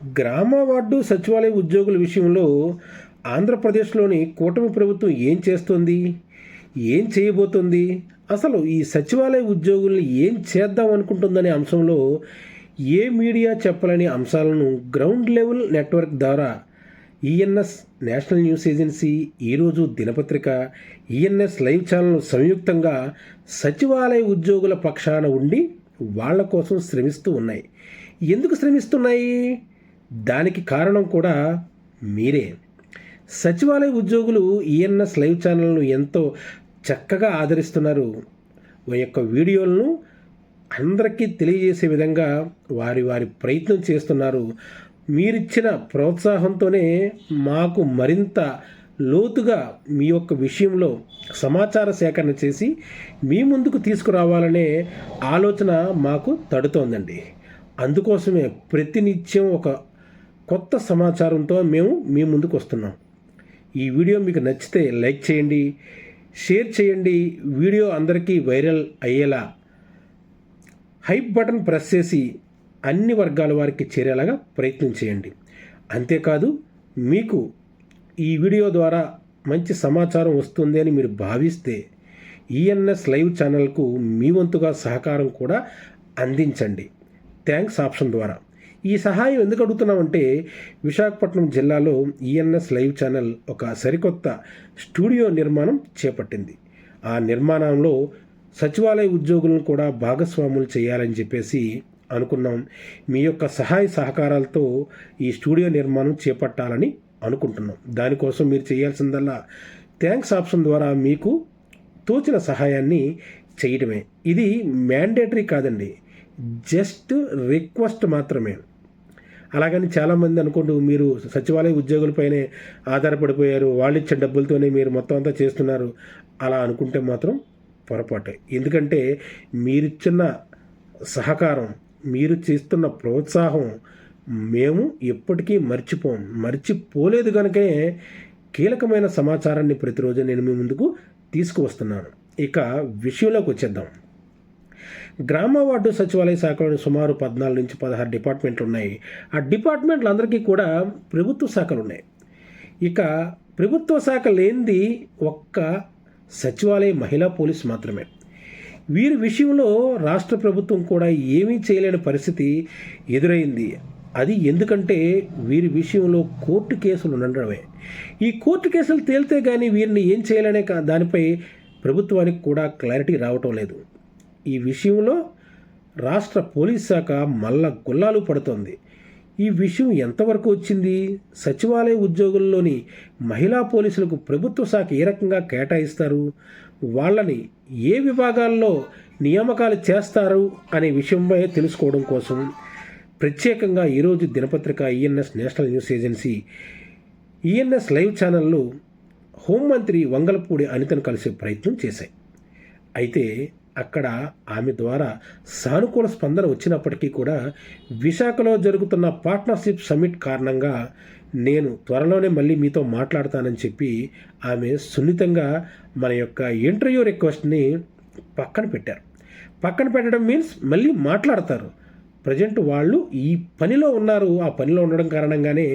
గ్రామ వార్డు సచివాలయ ఉద్యోగుల విషయంలో ఆంధ్రప్రదేశ్లోని కూటమి ప్రభుత్వం ఏం చేస్తుంది? ఏం చేయబోతుంది? అసలు ఈ సచివాలయ ఉద్యోగుల్ని ఏం చేద్దాం అనుకుంటుందనే అంశంలో ఏ మీడియా చెప్పలేని అంశాలను గ్రౌండ్ లెవెల్ నెట్వర్క్ ద్వారా ENS national news agency Eeroju దినపత్రిక ఈఎన్ఎస్ లైవ్ ఛానల్ సంయుక్తంగా సచివాలయ ఉద్యోగుల పక్షాన ఉండి వాళ్ళ కోసం శ్రమిస్తూ ఉన్నాయి. ఎందుకు శ్రమిస్తున్నాయి? దానికి కారణం కూడా మీరే. సచివాలయ ఉద్యోగులు ఈఎన్ఎస్ లైవ్ ఛానల్ను ఎంతో చక్కగా ఆదరిస్తున్నారు. ఈ యొక్క వీడియోలను అందరికీ తెలియజేసే విధంగా వారి వారి ప్రయత్నం చేస్తున్నారు. మీరిచ్చిన ప్రోత్సాహంతోనే మాకు మరింత లోతుగా మీ యొక్క విషయంలో సమాచార సేకరణ చేసి మీ ముందుకు తీసుకురావాలనే ఆలోచన మాకు తడుతోందండి. అందుకోసమే ప్రతినిత్యం ఒక కొత్త సమాచారంతో మేము మీ ముందుకు వస్తున్నాం. ఈ వీడియో మీకు నచ్చితే లైక్ చేయండి షేర్ చేయండి. వీడియో అందరికీ వైరల్ అయ్యేలా హైప్ బటన్ ప్రెస్ చేసి అన్ని వర్గాల వారికి చేరేలాగా ప్రయత్నం చేయండి. అంతేకాదు మీకు ఈ వీడియో ద్వారా మంచి సమాచారం వస్తుంది అని మీరు భావిస్తే ఈఎన్ఎస్ లైవ్ ఛానల్కు మీ వంతుగా సహకారం కూడా అందించండి. థ్యాంక్స్ ఆప్షన్ ద్వారా. ఈ సహాయం ఎందుకు అడుగుతున్నామంటే విశాఖపట్నం జిల్లాలో ఈఎన్ఎస్ లైవ్ ఛానల్ ఒక సరికొత్త స్టూడియో నిర్మాణం చేపట్టింది. ఆ నిర్మాణంలో సచివాలయ ఉద్యోగులను కూడా భాగస్వాములు చేయాలని చెప్పేసి అనుకున్నాం. మీ యొక్క సహాయ సహకారాలతో ఈ స్టూడియో నిర్మాణం చేపట్టాలని అనుకుంటున్నాం. దానికోసం మీరు చేయాల్సిందల్లా థ్యాంక్స్ ఆప్షన్ ద్వారా మీకు తోచిన సహాయాన్ని చేయటమే. ఇది మ్యాండేటరీ కాదండి. జస్ట్ రిక్వెస్ట్ మాత్రమే. అలాగని చాలామంది అనుకుంటూ మీరు సచివాలయ ఉద్యోగులపైనే ఆధారపడిపోయారు వాళ్ళు ఇచ్చే డబ్బులతోనే మీరు మొత్తం అంతా చేస్తున్నారు. అలా అనుకుంటే మాత్రం పొరపాటే. ఎందుకంటే మీరిచ్చిన సహకారం మీరు చేస్తున్న ప్రోత్సాహం మేము ఎప్పటికీ మర్చిపోం మర్చిపోలేదు కనుకే కీలకమైన సమాచారాన్ని ప్రతిరోజు నేను మీ ముందుకు తీసుకువస్తున్నాను. ఇక విషయంలోకి వచ్చేద్దాం. గ్రామ వార్డు సచివాలయ శాఖలోని సుమారు పద్నాలుగు నుంచి పదహారు డిపార్ట్మెంట్లు ఉన్నాయి ఆ డిపార్ట్మెంట్లు అందరికీ కూడా ప్రభుత్వ శాఖలు ఉన్నాయి ఇక ప్రభుత్వ శాఖ లేనిది ఒక్క సచివాలయ మహిళా పోలీస్ మాత్రమే. వీరి విషయంలో రాష్ట్ర ప్రభుత్వం కూడా ఏమీ చేయలేని పరిస్థితి ఎదురైంది. అది ఎందుకంటే వీరి విషయంలో కోర్టు కేసులు ఉండడమే. ఈ కోర్టు కేసులు తేలితే కానీ వీరిని ఏం చేయాలనే దానిపై ప్రభుత్వానికి కూడా క్లారిటీ రావటం లేదు. ఈ విషయంలో రాష్ట్ర పోలీస్ శాఖ మల్ల గుల్లాలు పడుతోంది. ఈ విషయం ఎంతవరకు వచ్చింది? సచివాలయ ఉద్యోగుల్లోని మహిళా పోలీసులకు ప్రభుత్వ శాఖ ఏ రకంగా కేటాయిస్తారు? వాళ్ళని ఏ విభాగాల్లో నియామకాలు చేస్తారు అనే విషయంపై తెలుసుకోవడం కోసం ప్రత్యేకంగా ఈరోజు దినపత్రిక ENS national news agency ENS live ఛానళ్ళు హోంమంత్రి వంగలపూడి అనితను కలిసే ప్రయత్నం చేశాయి. అయితే అక్కడ ఆమె ద్వారా సానుకూల స్పందన వచ్చినప్పటికీ కూడా విశాఖలో జరుగుతున్న పార్ట్నర్షిప్ సమ్మిట్ కారణంగా నేను త్వరలోనే మళ్ళీ మీతో మాట్లాడతానని చెప్పి ఆమె సున్నితంగా మన యొక్క ఇంటర్వ్యూ రిక్వెస్ట్ని పక్కన పెట్టారు. పక్కన పెట్టడం మీన్స్ మళ్ళీ మాట్లాడతారు. ప్రజెంట్ వాళ్ళు ఈ పనిలో ఉన్నారు. ఆ పనిలో ఉండడం కారణంగానే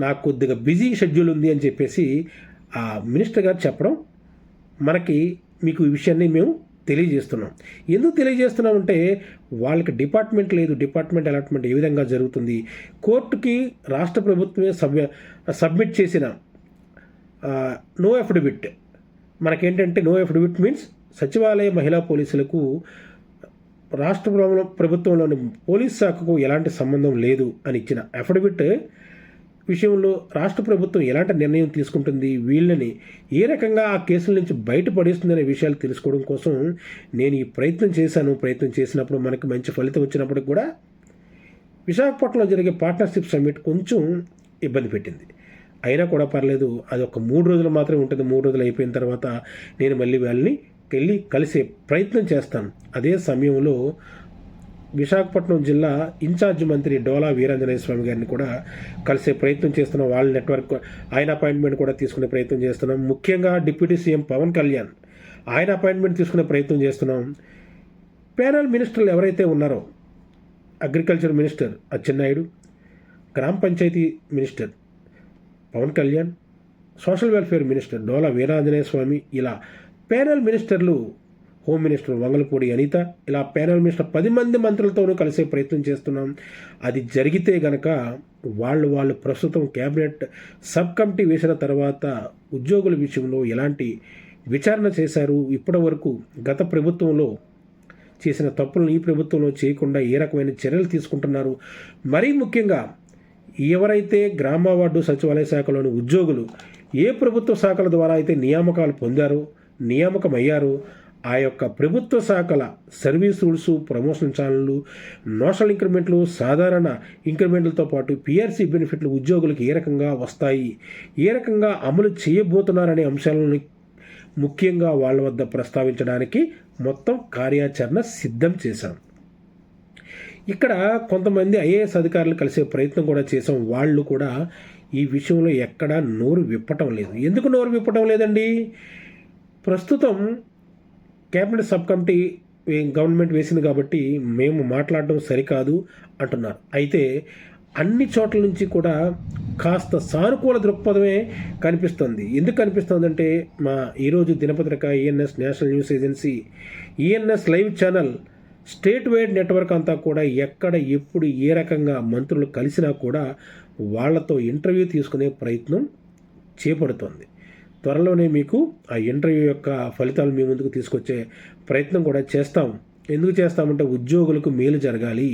నాకు కొద్దిగా బిజీ షెడ్యూల్ ఉంది అని చెప్పేసి ఆ మినిస్టర్ గారు చెప్పడం మనకి మీకు ఈ విషయాన్ని మేము తెలియజేస్తున్నాం. ఎందుకు తెలియజేస్తున్నామంటే వాళ్ళకి డిపార్ట్మెంట్ లేదు డిపార్ట్మెంట్ అలాట్మెంట్ ఏ విధంగా జరుగుతుంది? కోర్టుకి రాష్ట్ర ప్రభుత్వమే సబ్మి సబ్మిట్ చేసిన నో అఫిడవిట్ మనకేంటంటే నో అఫిడవిట్ మీన్స్ సచివాలయ మహిళా పోలీసులకు రాష్ట్ర ప్రభుత్వంలోని పోలీస్ శాఖకు ఎలాంటి సంబంధం లేదు అని ఇచ్చిన అఫిడవిట్ విషయంలో రాష్ట్ర ప్రభుత్వం ఎలాంటి నిర్ణయం తీసుకుంటుంది? వీళ్ళని ఏ రకంగా ఆ కేసుల నుంచి బయటపడేస్తుందనే విషయాలు తెలుసుకోవడం కోసం నేను ఈ ప్రయత్నం చేశాను. ప్రయత్నం చేసినప్పుడు మనకి మంచి ఫలితం వచ్చినప్పటికి కూడా విశాఖపట్నంలో జరిగే పార్ట్నర్షిప్ సమ్మిట్ కొంచెం ఇబ్బంది పెట్టింది. అయినా కూడా పర్లేదు అది ఒక మూడు రోజులు మాత్రమే ఉంటుంది. మూడు రోజులు అయిపోయిన తర్వాత నేను మళ్ళీ వాళ్ళని వెళ్ళి కలిసే ప్రయత్నం చేస్తాను. అదే సమయంలో విశాఖపట్నం జిల్లా ఇన్ఛార్జ్ మంత్రి డోలా వీరాంజనేయ స్వామి గారిని కూడా కలిసే ప్రయత్నం చేస్తున్నాం. వాళ్ళ నెట్వర్క్ ఆయన అపాయింట్మెంట్ కూడా తీసుకునే ప్రయత్నం చేస్తున్నాం. ముఖ్యంగా డిప్యూటీ సీఎం పవన్ కళ్యాణ్ ఆయన అపాయింట్మెంట్ తీసుకునే ప్రయత్నం చేస్తున్నాం. ప్యానల్ మినిస్టర్లు ఎవరైతే ఉన్నారో agriculture minister Atchannaidu gram panchayat minister Pawan Kalyan social welfare minister Dola Veeranjaneya Swamy ఇలా ప్యానల్ మినిస్టర్లు హోమ్ మినిస్టర్ వంగలపూడి అనిత ఇలా ప్యానల్ మినిస్టర్ పది మంది మంత్రులతోనూ కలిసే ప్రయత్నం చేస్తున్నాం. అది జరిగితే గనక వాళ్ళు వాళ్ళు ప్రస్తుతం క్యాబినెట్ సబ్ కమిటీ వేసిన తర్వాత ఉద్యోగుల విషయంలో ఎలాంటి విచారణ చేశారు? ఇప్పటి వరకు గత ప్రభుత్వంలో చేసిన తప్పులను ఈ ప్రభుత్వంలో చేయకుండా ఏ రకమైన చర్యలు తీసుకుంటున్నారు? మరీ ముఖ్యంగా ఎవరైతే గ్రామ వార్డు సచివాలయ శాఖలోని ఉద్యోగులు ఏ ప్రభుత్వ శాఖల ద్వారా అయితే నియామకాలు పొందారో నియామకమయ్యారో ఆ యొక్క ప్రభుత్వ శాఖల సర్వీస్ రూల్స్ ప్రమోషన్ ఛానళ్ళు నోషల్ ఇంక్రిమెంట్లు సాధారణ ఇంక్రిమెంట్లతో పాటు పిఆర్సీ బెనిఫిట్లు ఉద్యోగులకు ఏ రకంగా వస్తాయి ఏ రకంగా అమలు చేయబోతున్నారనే అంశాలను ముఖ్యంగా వాళ్ళ వద్ద ప్రస్తావించడానికి మొత్తం కార్యాచరణ సిద్ధం చేశాం. ఇక్కడ కొంతమంది ఐఏఎస్ అధికారులు కలిసే ప్రయత్నం కూడా చేసాం వాళ్ళు కూడా ఈ విషయంలో ఎక్కడా నోరు విప్పటం లేదు. ఎందుకు నోరు విప్పటం లేదండి? ప్రస్తుతం క్యాబినెట్ సబ్ కమిటీ గవర్నమెంట్ వేసింది కాబట్టి మేము మాట్లాడడం సరికాదు అంటున్నారు. అయితే అన్ని చోట్ల నుంచి కూడా కాస్త సానుకూల దృక్పథమే కనిపిస్తుంది. ఎందుకు కనిపిస్తుందంటే మా ఈరోజు దినపత్రిక ENS national news agency ENS live channel state wide network అంతా కూడా ఎక్కడ ఎప్పుడు ఏ రకంగా మంత్రులు కలిసినా కూడా వాళ్ళతో ఇంటర్వ్యూ తీసుకునే ప్రయత్నం చేపడుతోంది. త్వరలోనే మీకు ఆ ఇంటర్వ్యూ యొక్క ఫలితాలు మీ ముందుకు తీసుకొచ్చే ప్రయత్నం కూడా చేస్తాం. ఎందుకు చేస్తామంటే ఉద్యోగులకు మేలు జరగాలి.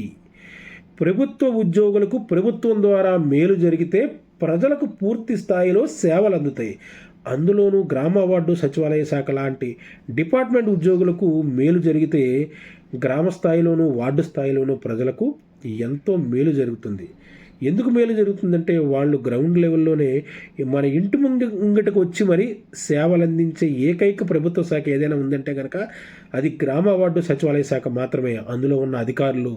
ప్రభుత్వ ఉద్యోగులకు ప్రభుత్వం ద్వారా మేలు జరిగితే ప్రజలకు పూర్తి స్థాయిలో సేవలు అందుతాయి. అందులోనూ గ్రామ వార్డు సచివాలయ శాఖ లాంటి డిపార్ట్మెంట్ ఉద్యోగులకు మేలు జరిగితే గ్రామ స్థాయిలోనూ వార్డు స్థాయిలోనూ ప్రజలకు ఎంతో మేలు జరుగుతుంది. ఎందుకు మేలు జరుగుతుందంటే వాళ్ళు గ్రౌండ్ లెవెల్లోనే మన ఇంటి ముందు ముంగటకు వచ్చి మరి సేవలు అందించే ఏకైక ప్రభుత్వ శాఖ ఏదైనా ఉందంటే కనుక అది గ్రామ వార్డు సచివాలయ శాఖ మాత్రమే. అందులో ఉన్న అధికారులు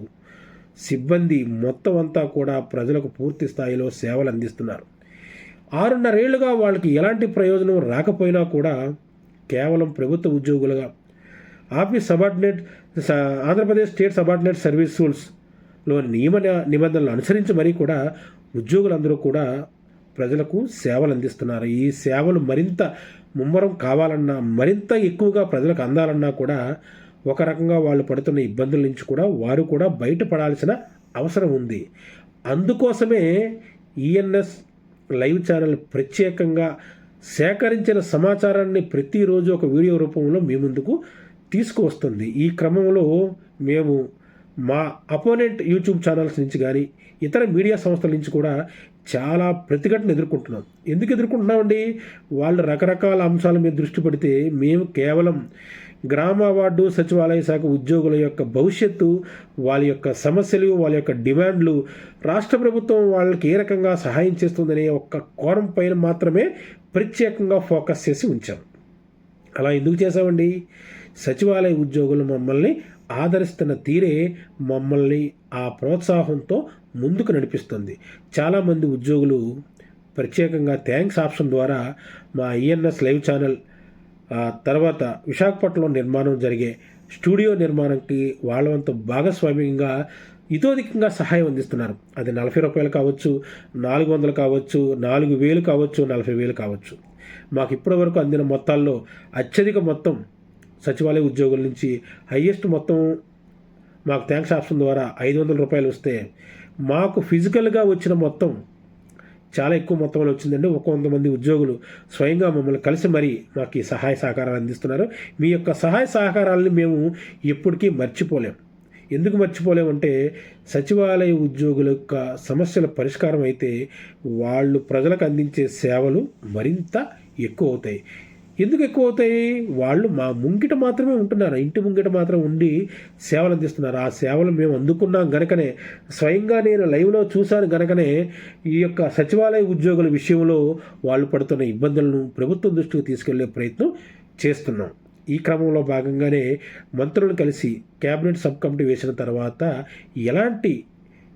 సిబ్బంది మొత్తం అంతా కూడా ప్రజలకు పూర్తి స్థాయిలో సేవలు అందిస్తున్నారు. ఆరున్నరేళ్ళుగా వాళ్ళకి ఎలాంటి ప్రయోజనం రాకపోయినా కూడా కేవలం ప్రభుత్వ ఉద్యోగులుగా. Office subordinate Andhra Pradesh state subordinate service rules నియమ నిబంధనలు అనుసరించి మరీ కూడా ఉద్యోగులందరూ కూడా ప్రజలకు సేవలు అందిస్తున్నారు. ఈ సేవలు మరింత ముమ్మరం కావాలన్నా మరింత ఎక్కువగా ప్రజలకు అందాలన్నా కూడా ఒక రకంగా వాళ్ళు పడుతున్న ఇబ్బందుల నుంచి కూడా వారు కూడా బయటపడాల్సిన అవసరం ఉంది. అందుకోసమే ఈఎన్ఎస్ లైవ్ ఛానల్ ప్రత్యేకంగా సేకరించిన సమాచారాన్ని ప్రతిరోజు ఒక వీడియో రూపంలో మీ ముందుకు తీసుకువస్తుంది. ఈ క్రమంలో మేము మా అపోనెంట్ యూట్యూబ్ ఛానల్స్ నుంచి కానీ ఇతర మీడియా సంస్థల నుంచి కూడా చాలా ప్రతిఘటన ఎదుర్కొంటున్నాం. ఎందుకు ఎదుర్కొంటున్నామండి? వాళ్ళు రకరకాల అంశాల మీద దృష్టి పెడితే మేము కేవలం గ్రామ వార్డు సచివాలయ శాఖ ఉద్యోగుల యొక్క భవిష్యత్తు వాళ్ళ యొక్క సమస్యలు వాళ్ళ యొక్క డిమాండ్లు రాష్ట్ర ప్రభుత్వం వాళ్ళకి ఏ రకంగా సహాయం చేస్తుందనే ఒక్క కోరం పైన మాత్రమే ప్రత్యేకంగా ఫోకస్ చేసి ఉంచాం. అలా ఎందుకు చేసామండి సచివాలయ ఉద్యోగులు మమ్మల్ని ఆదరిస్తున్న తీరే మమ్మల్ని ఆ ప్రోత్సాహంతో ముందుకు నడిపిస్తుంది. చాలామంది ఉద్యోగులు ప్రత్యేకంగా థ్యాంక్స్ ఆప్షన్ ద్వారా మా ఐఎన్ఎస్ లైవ్ ఛానల్ తర్వాత విశాఖపట్నంలో నిర్మాణం జరిగే స్టూడియో నిర్మాణంకి వాళ్ళవంత భాగస్వామ్యంగా ఇతోధికంగా సహాయం అందిస్తున్నారు. అది నలభై రూపాయలు కావచ్చు నాలుగు వందలు కావచ్చు నాలుగు వేలు కావచ్చు నలభై వేలు కావచ్చు. మాకు ఇప్పటివరకు అందిన మొత్తాల్లో అత్యధిక మొత్తం సచివాలయ ఉద్యోగుల నుంచి హయ్యెస్ట్ మొత్తం మాకు థ్యాంక్స్ ఆప్షన్ ద్వారా ఐదు వందల రూపాయలు వస్తే మాకు ఫిజికల్గా వచ్చిన మొత్తం చాలా ఎక్కువ మొత్తంలో వచ్చిందండి. ఒక వంద మంది ఉద్యోగులు స్వయంగా మమ్మల్ని కలిసి మరీ మాకు ఈ సహాయ సహకారాలు అందిస్తున్నారు. మీ యొక్క సహాయ సహకారాలని మేము ఎప్పటికీ మర్చిపోలేం. ఎందుకు మర్చిపోలేమంటే సచివాలయ ఉద్యోగుల యొక్క సమస్యల పరిష్కారం అయితే వాళ్ళు ప్రజలకు అందించే సేవలు మరింత ఎక్కువ అవుతాయి. ఎందుకు ఎక్కువ అవుతాయి వాళ్ళు మా ముంగిట మాత్రమే ఉంటున్నారు. ఇంటి ముంగిట మాత్రం ఉండి సేవలు అందిస్తున్నారు. ఆ సేవలు మేము అందుకున్నాం గనకనే స్వయంగా నేను లైవ్లో చూశాను గనకనే ఈ యొక్క సచివాలయ ఉద్యోగుల విషయంలో వాళ్ళు పడుతున్న ఇబ్బందులను ప్రభుత్వం దృష్టికి తీసుకెళ్ళే ప్రయత్నం చేస్తున్నాం. ఈ క్రమంలో భాగంగానే మంత్రులను కలిసి కేబినెట్ సబ్ కమిటీ వేసిన తర్వాత ఎలాంటి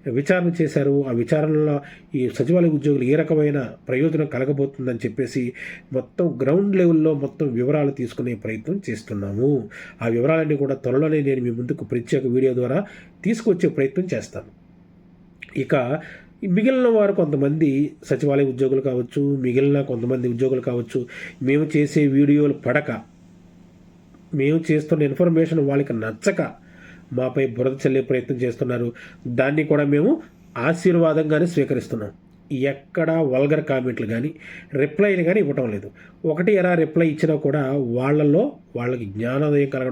విచారణ చేశారు. ఆ విచారణలో ఈ సచివాలయ ఉద్యోగులు ఏ రకమైన ప్రయోజనం కలగబోతుందని చెప్పేసి మొత్తం గ్రౌండ్ లెవెల్లో మొత్తం వివరాలు తీసుకునే ప్రయత్నం చేస్తున్నాము. ఆ వివరాలన్నీ కూడా త్వరలోనే నేను మీ ముందుకు ప్రత్యేక వీడియో ద్వారా తీసుకొచ్చే ప్రయత్నం చేస్తాను. ఇక మిగిలిన వారు కొంతమంది సచివాలయ ఉద్యోగులు కావచ్చు మిగిలిన కొంతమంది ఉద్యోగులు కావచ్చు మేము చేసే వీడియోలు పడక మేము చేస్తున్న ఇన్ఫర్మేషన్ వాళ్ళకి నచ్చక మాపై బురద చల్లే ప్రయత్నం చేస్తున్నారు. దాన్ని కూడా మేము ఆశీర్వాదంగానే స్వీకరిస్తున్నాం. ఎక్కడ వల్గర్ కామెంట్లు కానీ రిప్లైలు కానీ ఇవ్వటం లేదు. ఒకటి ఎలా రిప్లై ఇచ్చినా కూడా వాళ్ళల్లో వాళ్ళకి జ్ఞానోదయం కలగడం